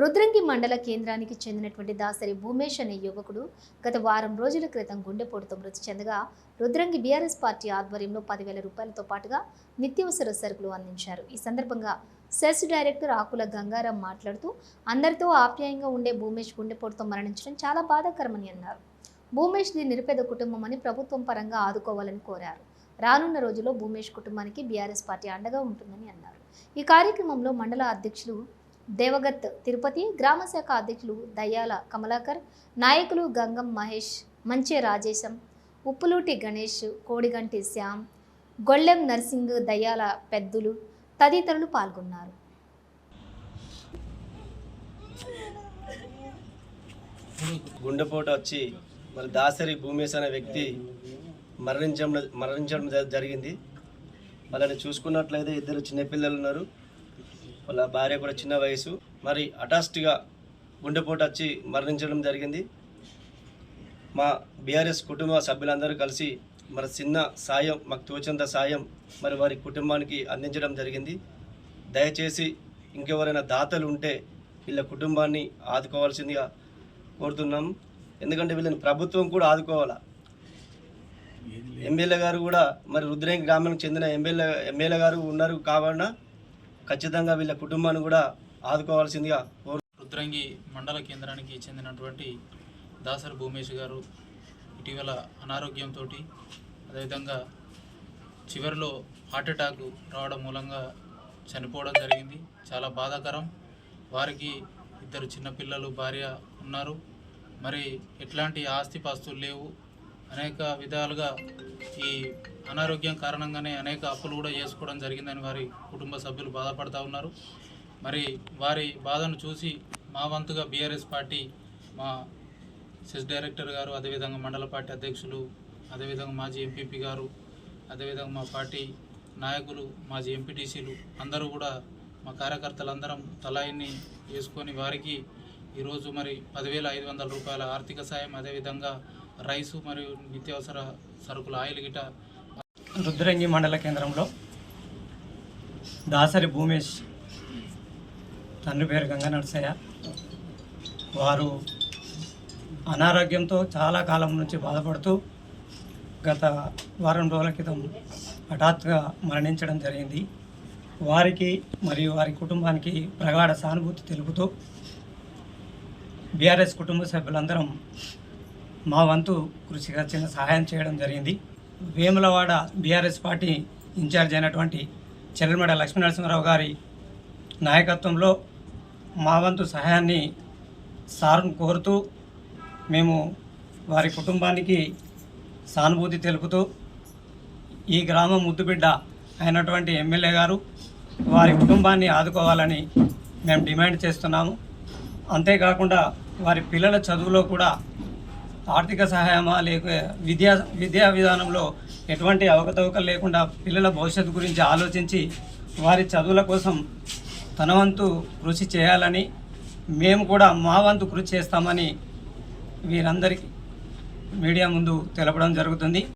రుద్రంగి మండల కేంద్రానికి చెందినటువంటి దాసరి భూమేష్ అనే యువకుడు గత వారం రోజుల క్రితం గుండెపోటుతో మృతి చెందగా రుద్రంగి బీఆర్ఎస్ పార్టీ ఆధ్వర్యంలో పదివేల రూపాయలతో పాటుగా నిత్యావసర సరుకులు అందించారు. ఈ సందర్భంగా సెస్ డైరెక్టర్ ఆకుల గంగారాం మాట్లాడుతూ అందరితో ఆప్యాయంగా ఉండే భూమేష్ గుండెపోటుతో మరణించడం చాలా బాధాకరమని అన్నారు. భూమేష్ది నిరుపేద కుటుంబం అని ప్రభుత్వం పరంగా ఆదుకోవాలని కోరారు. రానున్న రోజుల్లో భూమేష్ కుటుంబానికి బీఆర్ఎస్ పార్టీ అండగా ఉంటుందని అన్నారు. ఈ కార్యక్రమంలో మండల అధ్యక్షులు దేవగత్ తిరుపతి గ్రామ శాఖ అధ్యక్షులు దయ్యాల కమలాకర్ నాయకులు గంగం మహేష్ మంచే రాజేశం ఉప్పులూటి గణేష్ కోడిగంటి శ్యామ్ గొళ్ళెం నర్సింగ్ దయ్యాల పెద్దలు తదితరులు పాల్గొన్నారు. గుండెపోటు వచ్చి మరి దాసరి భూమేశ్ అనే వ్యక్తి మరణించడం మరణించడం జరిగింది. వాళ్ళని చూసుకున్నట్లయితే ఇద్దరు చిన్నపిల్లలు ఉన్నారు. వాళ్ళ భార్య కూడా చిన్న వయసు. మరి హఠాస్ట్గా గుండెపోటు వచ్చి మరణించడం జరిగింది. మా బీఆర్ఎస్ కుటుంబ సభ్యులందరూ కలిసి మరి చిన్న సాయం మాకు తోచినంత సాయం మరి వారి కుటుంబానికి అందించడం జరిగింది. దయచేసి ఇంకెవరైనా దాతలు ఉంటే వీళ్ళ కుటుంబాన్ని ఆదుకోవాల్సిందిగా కోరుతున్నాం. ఎందుకంటే వీళ్ళని ప్రభుత్వం కూడా ఆదుకోవాలా? ఎమ్మెల్యే గారు కూడా మరి రుద్రేంగి గ్రామానికి చెందిన ఎమ్మెల్యే ఎమ్మెల్యే గారు ఉన్నారు కాబట్టి ఖచ్చితంగా వీళ్ళ కుటుంబాన్ని కూడా ఆదుకోవాల్సిందిగా రుద్రంగి మండల కేంద్రానికి చెందినటువంటి దాసరి భూమేష్ గారు ఇటీవల అనారోగ్యంతో అదేవిధంగా చివరిలో హార్ట్ అటాక్ రావడం మూలంగా చనిపోవడం జరిగింది. చాలా బాధాకరం. వారికి ఇద్దరు చిన్నపిల్లలు భార్య ఉన్నారు. మరి ఎట్లాంటి ఆస్తి పాస్తులు లేవు. అనేక విధాలుగా ఈ అనారోగ్యం కారణంగానే అనేక అప్పులు కూడా చేసుకోవడం జరిగిందని వారి కుటుంబ సభ్యులు బాధపడతా ఉన్నారు. మరి వారి బాధను చూసి మా వంతుగా బీఆర్ఎస్ పార్టీ మా సెస్ డైరెక్టర్ గారు అదేవిధంగా మండల పార్టీ అధ్యక్షులు అదేవిధంగా మాజీ ఎంపీపీ గారు అదేవిధంగా మా పార్టీ నాయకులు మాజీ ఎంపీటీసీలు అందరూ కూడా మా కార్యకర్తలందరం తలాయిని వేసుకొని వారికి ఈరోజు మరి పదివేల ఐదు వందల రూపాయల ఆర్థిక సాయం అదేవిధంగా రైసు మరియు నిత్యావసర సరుకుల ఆయిల్ గిట రుద్రంగి మండల కేంద్రంలో దాసరి భూమేష్ తండ్రి పేరు గంగ నరసయ్య. వారు అనారోగ్యంతో చాలా కాలం నుంచి బాధపడుతూ గత వారం రోజుల క్రితం హఠాత్తుగా మరణించడం జరిగింది. వారికి మరియు వారి కుటుంబానికి ప్రగాఢ సానుభూతి తెలుపుతూ బీఆర్ఎస్ కుటుంబ సభ్యులందరం మా వంతు కృషిగా చిన్న సహాయం చేయడం జరిగింది. వేములవాడ బీఆర్ఎస్ పార్టీ ఇన్ఛార్జ్ అయినటువంటి చెల్లెమడ లక్ష్మీనరసింహారావు గారి నాయకత్వంలో మా వంతు సహాయాన్ని సార్ను కోరుతూ మేము వారి కుటుంబానికి సానుభూతి తెలుపుతూ ఈ గ్రామం ముద్దుబిడ్డ అయినటువంటి ఎమ్మెల్యే గారు వారి కుటుంబాన్ని ఆదుకోవాలని మేము డిమాండ్ చేస్తున్నాము. అంతేకాకుండా వారి పిల్లల చదువులో కూడా ఆర్థిక సహాయమా లేక విద్యా విద్యా విధానంలో ఎటువంటి అవకతవకలు లేకుండా పిల్లల భవిష్యత్తు గురించి ఆలోచించి వారి చదువుల కోసం తన వంతు కృషి చేయాలని మేము కూడా మా వంతు కృషి చేస్తామని వీరందరికీ మీడియా ముందు తెలపడం జరుగుతుంది.